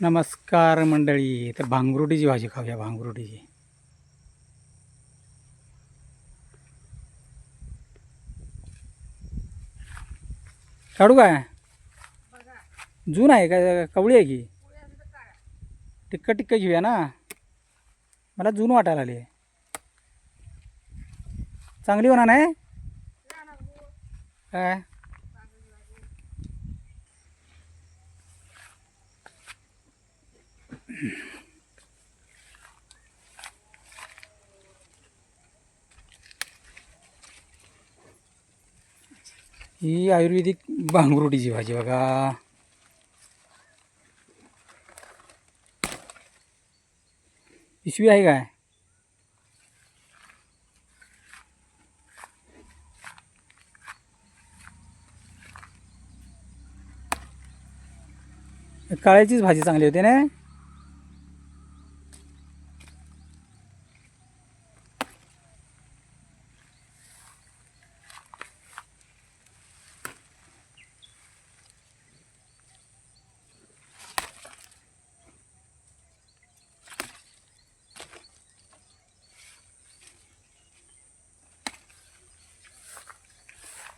नमस्कार मंडळी तर भांगरुटीची भाजी खाऊया भांगरुटीची. काढू काय? जून आहे का? कवळी आहे की? टिक्क टिक्क घेऊया ना? मला जून वाटायला आली चांगली होणार नाही? काय? ही आयुर्वेदिक भांगरुटीची भाजी बघा. पिशवी आहे काय? काळ्याचीच भाजी चांगली होते ना?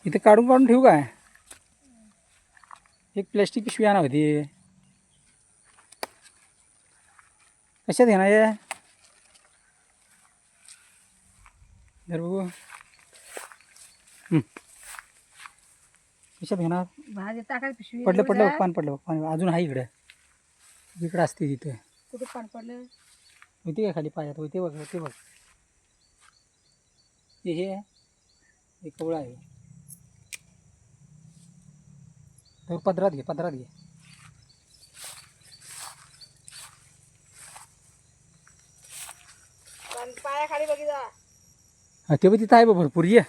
इथे काढून काढून ठेवू काय? एक प्लॅस्टिक पिशवी आणा होती. कशात घेणार आहे? जर बघू. कशात घेणार? भाजी टाकायची पिशवी पडलं पडलं. पान पडलं पान अजून आहे इकडे. इकडं असते तिथे. कुठं पान पडलं? होती काय खाली पायात? होते बघ होते बघ. हे हे. हे कवळं आहे तर पदरात घे पदरात घे. बघितला हा ते बघ तिथं आहे बघ भरपूर ये.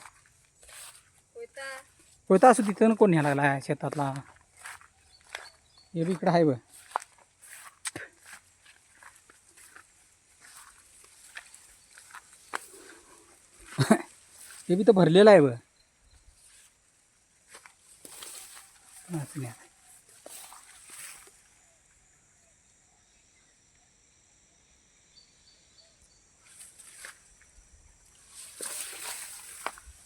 कोयता असं तिथं कोण न्यायला लागला आहे शेतातला. हे बी इकडं आहे बघ. हे बी तर भरलेलं आहे बघ. असं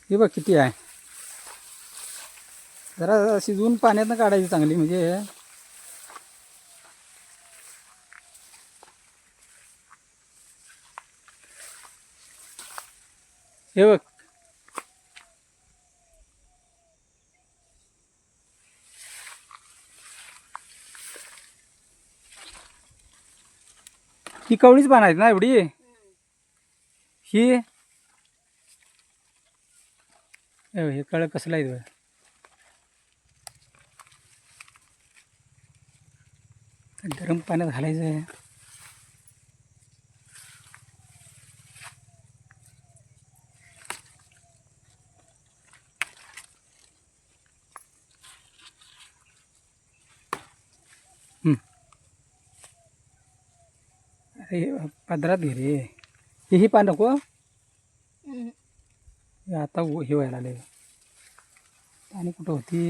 हे बघ किती आहे. जरा शिजवून पाण्यातनं काढायची चांगली म्हणजे हे बघ. ही कवळीच पान आहेत ना एवढी? ही? हे हे कळ कसला आहे गरम पाण्यात घालायचं आहे. अरे पदरात घे रे. हे ही पान नको हे आता हे व्हायला आले पाणी कुठं होती?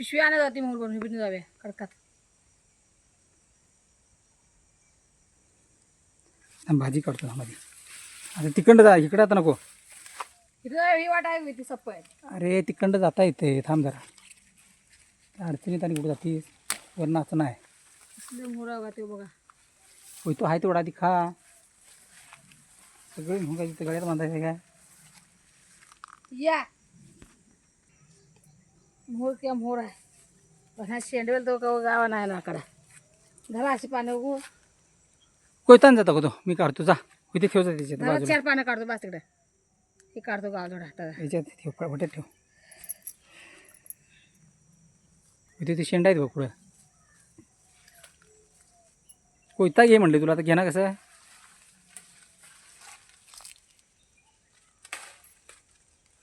पिशवी आणत जाते मोर बनवून बिन जावे कडकात. आणि भाजी काढतो ना भाजी आता तिकडं जा इकडं आता नको. इथं ही वाट आहे ती सप्प आहे अरे तिकडं जाता येते थांब जरा. अडचणीत आणि कुठं जातीस असं नाही. कसले मोर बघा ते बघा. होय तो आहे तेवढा आधी खा सगळे काय तिथे गळ्यात बांधायचं काय? या. मोर किंवा मोर आहे. पण हा शेंडवेल तो का गावा नाही ना आकडा. धरा अशी पानं उगू कोयतान जाता का तो? मी काढतो जा. इथे ठेव जा त्याच्यात धरा बाजूला. चार पानं काढतो बस तिकडे. हे काढतो गाव थोडा हाताला. याच्यात ठेव ठेव. इथे ते शेंडा आहेत बघ पुढं. कोयता घे म्हणले तुला आता घे ना कसं?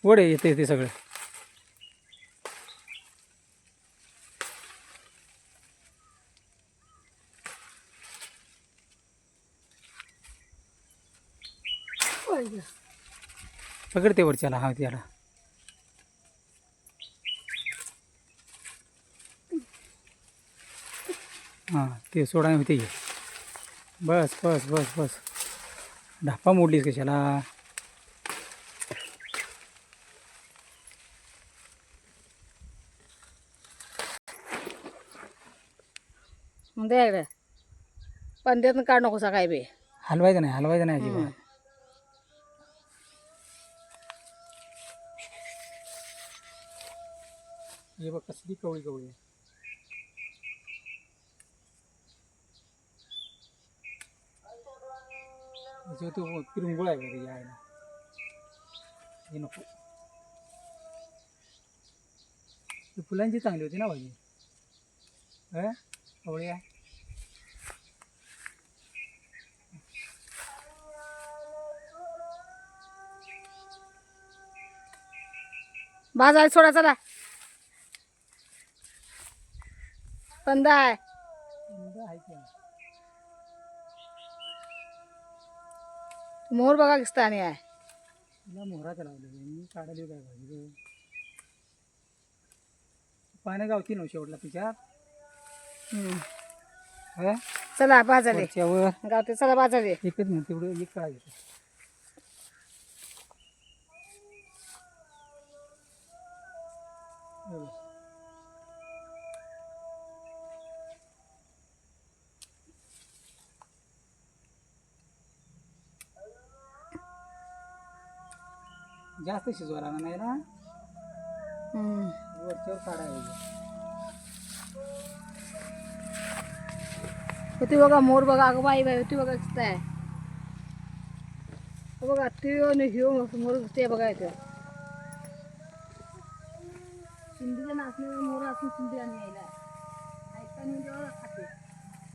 वडे येते येते सगळं. पकड ते वरच्याला हा त्याला. हां ते सोडा होते घे बस बस बस बस. ढापा मोडलीस कशाला? मग इकडे. पंध्यातनं काढ नको सकाळी बे. हलवायचं नाही हलवायचं नाही अजिबात. हे बघ कसली कवळी कवळी आहे. याच्यावर तो पिरुंगुळ आहे का त्याच्या आईला हे नको ही फुलांची चांगली होती ना भाजी अ कवळी आहे बाजार सोडा चला पंध आहे आहे की मोर बघा किस्तानी आहे. तुला मोहराचं लावलं मी काढायला काय भाजी पाण्या गावती नऊ शेवटला तिच्यात? हम्म. हा? चला बाजारे वरच्यावर? गावते चला बाजारे एकच नाही तेवढं एक काळा घेतो हे बघ. जास्त शिजवायला नाही ना? हम्म. वरच्यावर काढायला होती बघा मोर बघा अगं बाई बाई होती बघा किस्त आहे. हो बघा त्यो आणि ह्यो मोर ते बघा इथं. शिंदीच्या नाचण्यावर मोर असून शिंदी आणि यायला.